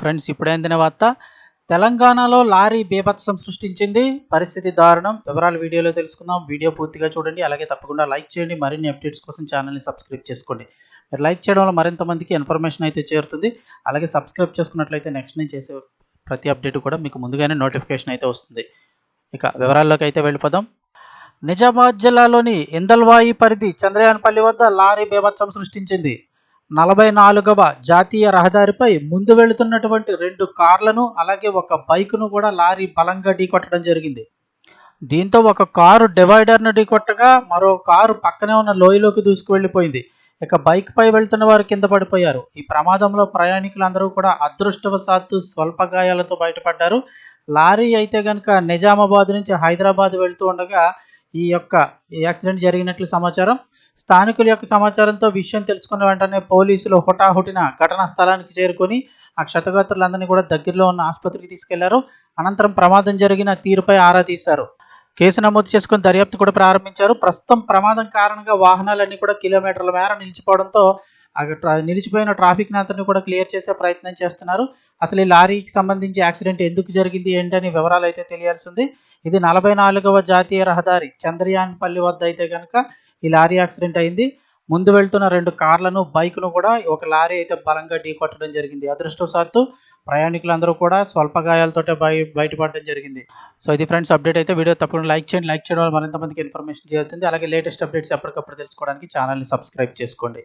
Friends ఇప్పుడే అందిన వార్త? తెలంగాణలో లారీ బీభత్సం సృష్టించింది. పరిస్థితి దారుణం. వివరాలు వీడియోలో తెలుసుకుందాం. వీడియో పూర్తిగా చూడండి. అలాగే తప్పకుండా లైక్ చేయండి. మరిన్ని అప్డేట్స్ కోసం ఛానల్ని సబ్స్క్రైబ్ చేసుకోండి. మీరు లైక్ చేయడం వల్ల మరింత మందికి ఇన్ఫర్మేషన్ అయితే చేరుతుంది. అలాగే సబ్స్క్రైబ్ చేసుకున్నట్లయితే నెక్స్ట్ నేను చేసే ప్రతి అప్డేట్ కూడా మీకు ముందుగానే నోటిఫికేషన్ అయితే వస్తుంది. ఇక వివరాల్లోకి అయితే వెళ్ళిపోదాం. నిజామాబాద్ జిల్లాలోని ఇందల్వాయి పరిధి చంద్రయాన్పల్లి వద్ద లారీ బీభత్సం సృష్టించింది. నలభై నాలుగవ జాతీయ రహదారిపై ముందు వెళుతున్నటువంటి రెండు కార్లను అలాగే ఒక బైక్ను కూడా లారీ బలంగా ఢీకొట్టడం జరిగింది. దీంతో ఒక కారు డివైడర్ను ఢీకొట్టగా మరో కారు పక్కనే ఉన్న లోయలోకి దూసుకువెళ్ళిపోయింది. ఇక బైక్పై వెళ్తున్న వారు కింద పడిపోయారు. ఈ ప్రమాదంలో ప్రయాణికులందరూ కూడా అదృష్టవశాత్తు స్వల్ప గాయాలతో బయటపడ్డారు. లారీ అయితే కనుక నిజామాబాద్ నుంచి హైదరాబాద్ వెళ్తూ ఉండగా ఈ యొక్క యాక్సిడెంట్ జరిగినట్లు సమాచారం. స్థానికుల యొక్క సమాచారంతో విషయం తెలుసుకున్న వెంటనే పోలీసులు హుటాహుటిన ఘటనా స్థలానికి చేరుకొని ఆ క్షతగాత్రులందరినీ కూడా దగ్గరలో ఉన్న ఆసుపత్రికి తీసుకెళ్ళారు. అనంతరం ప్రమాదం జరిగిన తీరుపై ఆరా తీశారు. కేసు నమోదు చేసుకుని దర్యాప్తు కూడా ప్రారంభించారు. ప్రస్తుతం ప్రమాదం కారణంగా వాహనాలన్నీ కూడా కిలోమీటర్ల మేర నిలిచిపోవడంతో నిలిచిపోయిన ట్రాఫిక్ అంతని కూడా క్లియర్ చేసే ప్రయత్నం చేస్తున్నారు. అసలు ఈ లారీకి సంబంధించి యాక్సిడెంట్ ఎందుకు జరిగింది ఏంటని వివరాలు అయితే తెలియాల్సి ఉంది ఇది నలభై నాలుగవ జాతీయ రహదారి చంద్రయాన్పల్లి వద్ద అయితే కనుక ఈ లారీ యాక్సిడెంట్ అయింది. ముందు వెళ్తున్న రెండు కార్లను బైక్ను కూడా ఒక లారీ అయితే బలంగా ఢీకొట్టడం జరిగింది. అదృష్టవశాత్తు ప్రయాణికులందరూ కూడా స్వల్ప గాయాలతోటే బయ బయటపడడం జరిగింది. సో ఇది ఫ్రెండ్స్ అప్డేట్ అయితే వీడియో తప్పకుండా లైక్ చేయండి. లైక్ చేయడం వల్ల మరింత మందికి ఇన్ఫర్మేషన్ జరుగుతుంది అలాగే లేటెస్ట్ అప్డేట్స్ ఎప్పటికప్పుడు తెలుసుకోవడానికి ఛానల్ని సబ్స్క్రైబ్ చేసుకోండి.